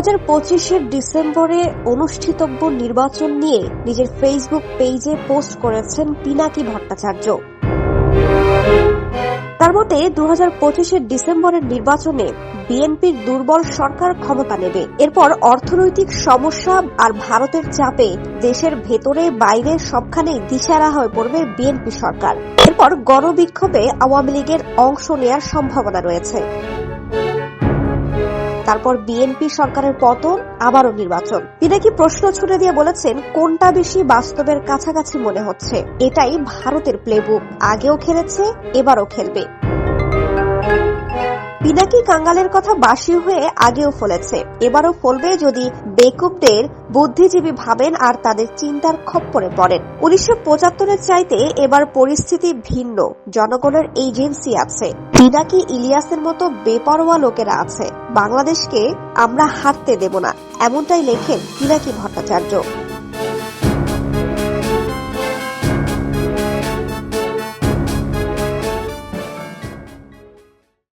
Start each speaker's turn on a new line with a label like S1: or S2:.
S1: হাজার পঁচিশের ডিসেম্বরে অনুষ্ঠিতব্য নির্বাচন নিয়ে নিজের ফেসবুক পেজে পোস্ট করেছেন পিনাকি ভট্টাচার্য। তার মতে দু হাজার ডিসেম্বরের নির্বাচনে বিএনপির দুর্বল সরকার ক্ষমতা নেবে। এরপর অর্থনৈতিক সমস্যা আর ভারতের চাপে দেশের ভেতরে বাইরে সবখানেই দিশারা হয়ে পড়বে বিএনপি সরকার। এরপর গণবিক্ষোভে আওয়ামী লীগের অংশ নেয়ার সম্ভাবনা রয়েছে। তারপর বিএনপি সরকারের পতন, আবারও নির্বাচন। তিনি কি প্রশ্ন ছুটে দিয়ে বলেছেন, কোনটা বেশি বাস্তবের কাছাকাছি মনে হচ্ছে? এটাই ভারতের প্লেবুক আগেও খেলেছে, এবারও খেলবে। পিনাকি কাঙ্গালের কথা বাসি হয়ে আগেও ফলেছে। এবারও ফলবে যদি বেকুবদের বুদ্ধিজীবী ভাবেন আর তাদের চিন্তার খপ্পরে পড়েন। উনিশশো পঁচাত্তরের চাইতে এবার পরিস্থিতি ভিন্ন। জনগণের এজেন্সি আছে। পিনাকি ইলিয়াসের মতো বেপরোয়া লোকেরা আছে। বাংলাদেশকে আমরা হারতে দেব না। এমনটাই লেখেন পিনাকি ভট্টাচার্য।